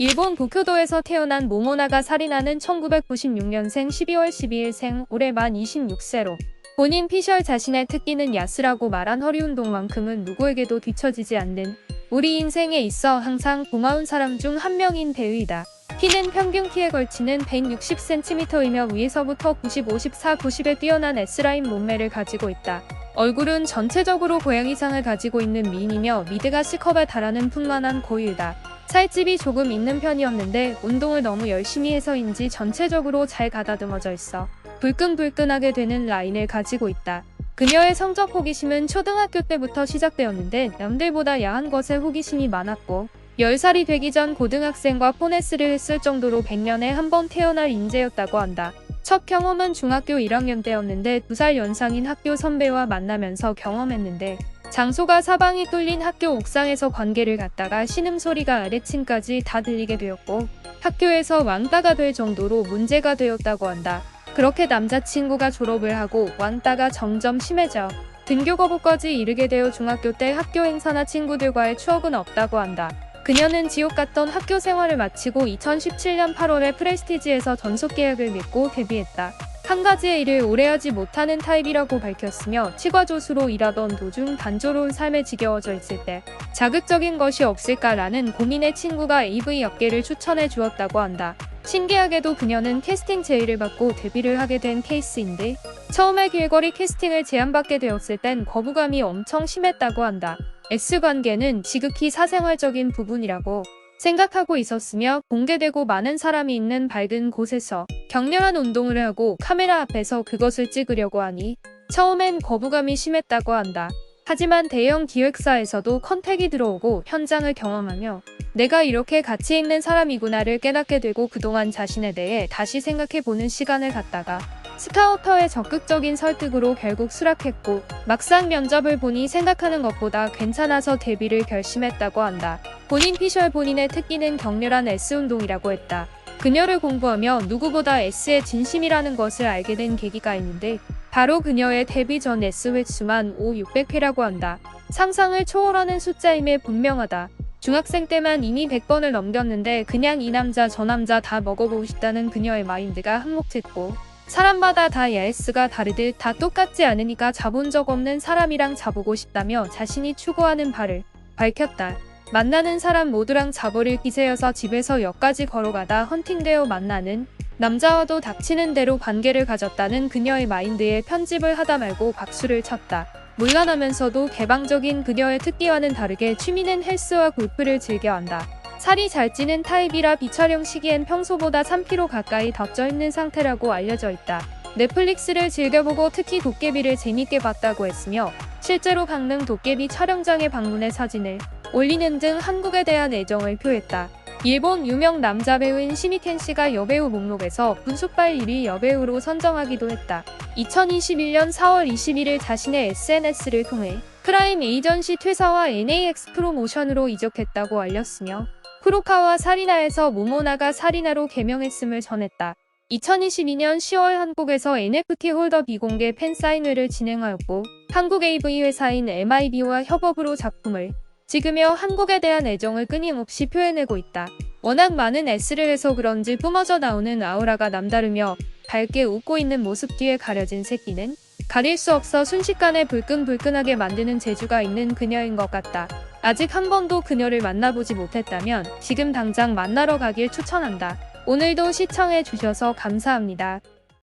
일본 도쿄도에서 태어난 모모나가 살인하는 1996년생 12월 12일생 올해 만 26세로 본인 피셜 자신의 특기는 야스라고 말한 허리 운동만큼은 누구에게도 뒤처지지 않는 우리 인생에 있어 항상 고마운 사람 중 한 명인 배우이다. 키는 평균 키에 걸치는 160cm이며 위에서부터 90, 54, 90에 뛰어난 S라인 몸매를 가지고 있다. 얼굴은 전체적으로 고양이상을 가지고 있는 미인이며 미드가 C컵에 달하는 풍만한 고유다. 살집이 조금 있는 편이었는데 운동을 너무 열심히 해서인지 전체적으로 잘 가다듬어져 있어 불끈불끈하게 되는 라인을 가지고 있다. 그녀의 성적 호기심은 초등학교 때부터 시작되었는데 남들보다 야한 것에 호기심이 많았고 10살이 되기 전 고등학생과 포네스를 했을 정도로 100년에 한 번 태어날 인재였다고 한다. 첫 경험은 중학교 1학년 때였는데 2살 연상인 학교 선배와 만나면서 경험했는데 장소가 사방이 뚫린 학교 옥상에서 관계를 갖다가 신음소리가 아래층까지 다 들리게 되었고 학교에서 왕따가 될 정도로 문제가 되었다고 한다. 그렇게 남자친구가 졸업을 하고 왕따가 점점 심해져 등교 거부까지 이르게 되어 중학교 때 학교 행사나 친구들과의 추억은 없다고 한다. 그녀는 지옥 같던 학교 생활을 마치고 2017년 8월에 프레스티지에서 전속 계약을 맺고 데뷔했다. 한 가지의 일을 오래 하지 못하는 타입이라고 밝혔으며 치과조수로 일하던 도중 단조로운 삶에 지겨워져 있을 때 자극적인 것이 없을까라는 고민의 친구가 AV 업계를 추천해 주었다고 한다. 신기하게도 그녀는 캐스팅 제의를 받고 데뷔를 하게 된 케이스인데 처음에 길거리 캐스팅을 제안받게 되었을 땐 거부감이 엄청 심했다고 한다. S관계는 지극히 사생활적인 부분이라고 생각하고 있었으며 공개되고 많은 사람이 있는 밝은 곳에서 격렬한 운동을 하고 카메라 앞에서 그것을 찍으려고 하니 처음엔 거부감이 심했다고 한다. 하지만 대형 기획사에서도 컨택이 들어오고 현장을 경험하며 내가 이렇게 가치 있는 사람이구나를 깨닫게 되고 그동안 자신에 대해 다시 생각해보는 시간을 갖다가 스카우터의 적극적인 설득으로 결국 수락했고 막상 면접을 보니 생각하는 것보다 괜찮아서 데뷔를 결심했다고 한다. 본인 피셜 본인의 특기는 격렬한 S운동이라고 했다. 그녀를 공부하며 누구보다 S의 진심이라는 것을 알게 된 계기가 있는데 바로 그녀의 데뷔 전 S 횟수만 5, 600회라고 한다. 상상을 초월하는 숫자임에 분명하다. 중학생 때만 이미 100번을 넘겼는데 그냥 이 남자 저 남자 다 먹어보고 싶다는 그녀의 마인드가 한몫했고 사람마다 다 야스가 다르듯 다 똑같지 않으니까 자본 적 없는 사람이랑 자보고 싶다며 자신이 추구하는 바를 밝혔다. 만나는 사람 모두랑 자버릴 기세여서 집에서 역까지 걸어가다 헌팅되어 만나는 남자와도 닥치는 대로 관계를 가졌다는 그녀의 마인드에 편집을 하다 말고 박수를 쳤다. 물러나면서도 개방적인 그녀의 특기와는 다르게 취미는 헬스와 골프를 즐겨한다. 살이 잘 찌는 타입이라 비촬영 시기엔 평소보다 3kg 가까이 더 쪄 있는 상태라고 알려져 있다. 넷플릭스를 즐겨보고 특히 도깨비를 재밌게 봤다고 했으며 실제로 강릉 도깨비 촬영장에 방문해 사진을 올리는 등 한국에 대한 애정을 표했다. 일본 유명 남자 배우인 시미켄 씨가 여배우 목록에서 분수발 1위 여배우로 선정하기도 했다. 2021년 4월 21일 자신의 SNS를 통해 프라임 에이전시 퇴사와 NAX 프로모션으로 이적했다고 알렸으며 쿠로카와 사리나에서 모모나가 사리나로 개명했음을 전했다. 2022년 10월 한국에서 NFT 홀더 비공개 팬사인회를 진행하였고 한국 AV 회사인 MIB와 협업으로 작품을 찍으며 한국에 대한 애정을 끊임없이 표해내고 있다. 워낙 많은 S를 해서 그런지 뿜어져 나오는 아우라가 남다르며 밝게 웃고 있는 모습 뒤에 가려진 새끼는 가릴 수 없어 순식간에 불끈불끈하게 만드는 재주가 있는 그녀인 것 같다. 아직 한 번도 그녀를 만나보지 못했다면 지금 당장 만나러 가길 추천한다. 오늘도 시청해 주셔서 감사합니다.